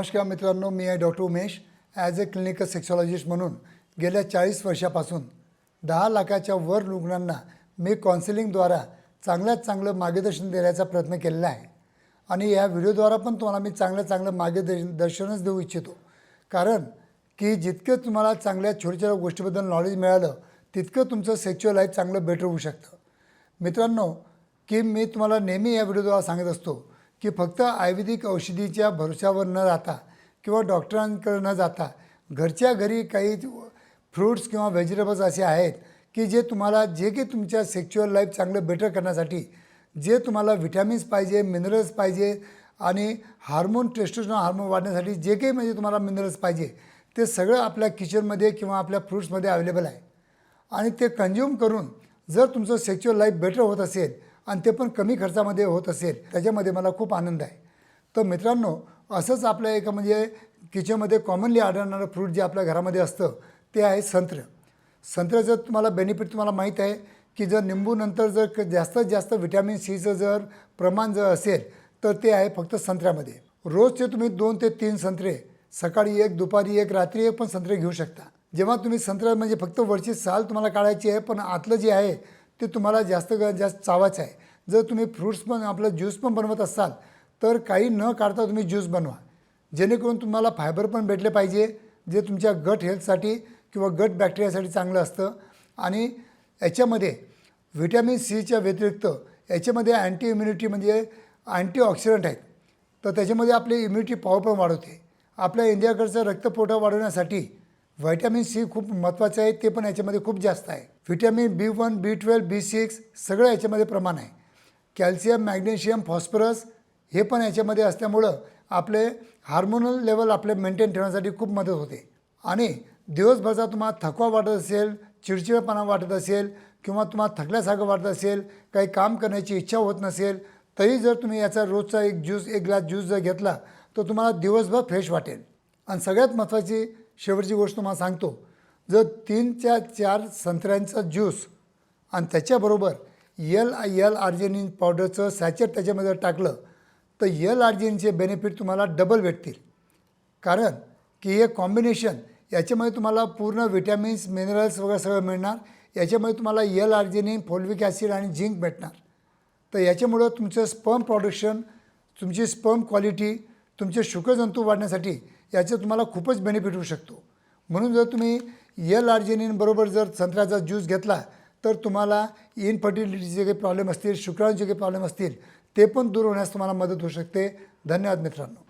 नमस्कार मित्रांनो मी आहे doctor Umesh as a clinical sexologist म्हणून. गेल्या चाळीस वर्षापासून दहा लाखाच्या वर रुग्णांना मी काउन्सिलिंगद्वारा चांगल्यात चांगलं मार्गदर्शन देण्याचा प्रयत्न केलेला आहे. आणि या व्हिडिओद्वारा पण तुम्हाला मी चांगलं चांगलं मार्गदर्शन दर्शनच देऊ इच्छितो. कारण की जितकं तुम्हाला चांगल्या छोट्या छोट्या गोष्टीबद्दल नॉलेज मिळालं तितकं तुमचं सेक्च्युअल लाईफ चांगलं बेटर होऊ शकतं. मित्रांनो की मी तुम्हाला नेहमी या व्हिडिओद्वारा सांगत असतो की फक्त आयुर्वेदिक औषधीच्या भरोशावर न राहता किंवा डॉक्टरांकडे न जाता घरच्या घरी काही फ्रूट्स किंवा व्हेजिटेबल्स असे आहेत की जे तुम्हाला जे काही तुमच्या सेक्च्युअल लाईफ चांगलं बेटर करण्यासाठी जे तुम्हाला व्हिटॅमिन्स पाहिजे मिनरल्स पाहिजे आणि हार्मोन टेस्टोस्टेरॉन हार्मोन वाढण्यासाठी जे काही म्हणजे तुम्हाला मिनरल्स पाहिजे ते सगळं आपल्या किचनमध्ये किंवा आपल्या फ्रूट्समध्ये अवेलेबल आहे. आणि ते कंझ्युम करून जर तुमचं सेक्च्युअल लाईफ बेटर होत असेल आणि ते पण कमी खर्चामध्ये होत असेल त्याच्यामध्ये मला खूप आनंद आहे. तर मित्रांनो असंच आपल्या एका म्हणजे किचनमध्ये कॉमनली आढळणारं फ्रूट जे आपल्या घरामध्ये असतं ते आहे संत्र. संत्र्याचं तुम्हाला बेनिफिट तुम्हाला माहीत आहे की जर निंबूनंतर जर क- जास्तीत जास्त व्हिटॅमिन सीचं जर प्रमाण जर असेल तर ते आहे फक्त संत्र्यामध्ये रोजचे तुम्ही दोन ते तीन संत्रे सकाळी एक दुपारी एक रात्री एक पण संत्रे घेऊ शकता. जेव्हा तुम्ही संत्र्या म्हणजे फक्त वरची साल तुम्हाला काढायची आहे पण आतलं जे आहे ते तुम्हाला जास्त जास्त चावायचं आहे. जर तुम्ही फ्रूट्स पण आपलं ज्यूस पण बनवत असाल तर काही न काढता तुम्ही ज्यूस बनवा. जेणेकरून तुम्हाला फायबर पण भेटले पाहिजे जे तुमच्या गट हेल्थसाठी किंवा गट बॅक्टेरियासाठी चांगलं असतं. आणि याच्यामध्ये व्हिटॅमिन सीच्या व्यतिरिक्त याच्यामध्ये अँटी इम्युनिटी म्हणजे अँटीऑक्सिडंट आहेत. तर त्याच्यामध्ये आपली इम्युनिटी पॉवर पण वाढवते. आपल्या इंडियाकडचं रक्तपुरवठा वाढवण्यासाठी व्हायटॅमिन सी खूप महत्त्वाचं आहे ते पण याच्यामध्ये खूप जास्त आहे. Vitamin B one B twelve B six सगळं याच्यामध्ये प्रमाण आहे. कॅल्शियम मॅग्नेशियम फॉस्फरस हे पण याच्यामध्ये असल्यामुळं आपले हार्मोनल लेवल आपले मेंटेन ठेवण्यासाठी खूप मदत होते. आणि दिवसभराचा तुम्हाला थकवा वाटत असेल चिडचिडपणा वाटत असेल किंवा तुम्हाला थकल्यासारखं वाटत असेल काही काम करण्याची इच्छा होत नसेल तरी जर तुम्ही याचा रोजचा एक ज्यूस एक ग्लास ज्यूस जर घेतला तर तुम्हाला दिवसभर फ्रेश वाटेल. आणि सगळ्यात महत्त्वाची शेवटची गोष्ट तुम्हाला सांगतो. जर तीनच्या चार संत्र्यांचा ज्यूस आणि त्याच्याबरोबर यल यल आर्जेनिन पावडरचं सॅचेट त्याच्यामध्ये टाकलं तर यल आर्जेनिनचे बेनिफिट तुम्हाला डबल भेटतील. कारण की हे कॉम्बिनेशन याच्यामध्ये तुम्हाला पूर्ण विटॅमिन्स मिनरल्स वगैरे सगळं मिळणार. याच्यामध्ये तुम्हाला यल आर्जेनिन फोल्विक ॲसिड आणि झिंक भेटणार. तर याच्यामुळं तुमचं स्पर्म प्रोडक्शन तुमची स्पर्म क्वालिटी तुमचे शुक्रजंतू वाढण्यासाठी याचे तुम्हाला खूपच बेनिफिट होऊ शकतो. म्हणून जर तुम्ही यल आर्जेनिनबरोबर जर संत्र्याचा ज्यूस घेतला तर तुम्हाला इनफर्टिलिटीचे काही प्रॉब्लेम असतील शुक्राणूचे काही प्रॉब्लेम असतील ते पण दूर होण्यास तुम्हाला मदत होऊ शकते. धन्यवाद मित्रांनो.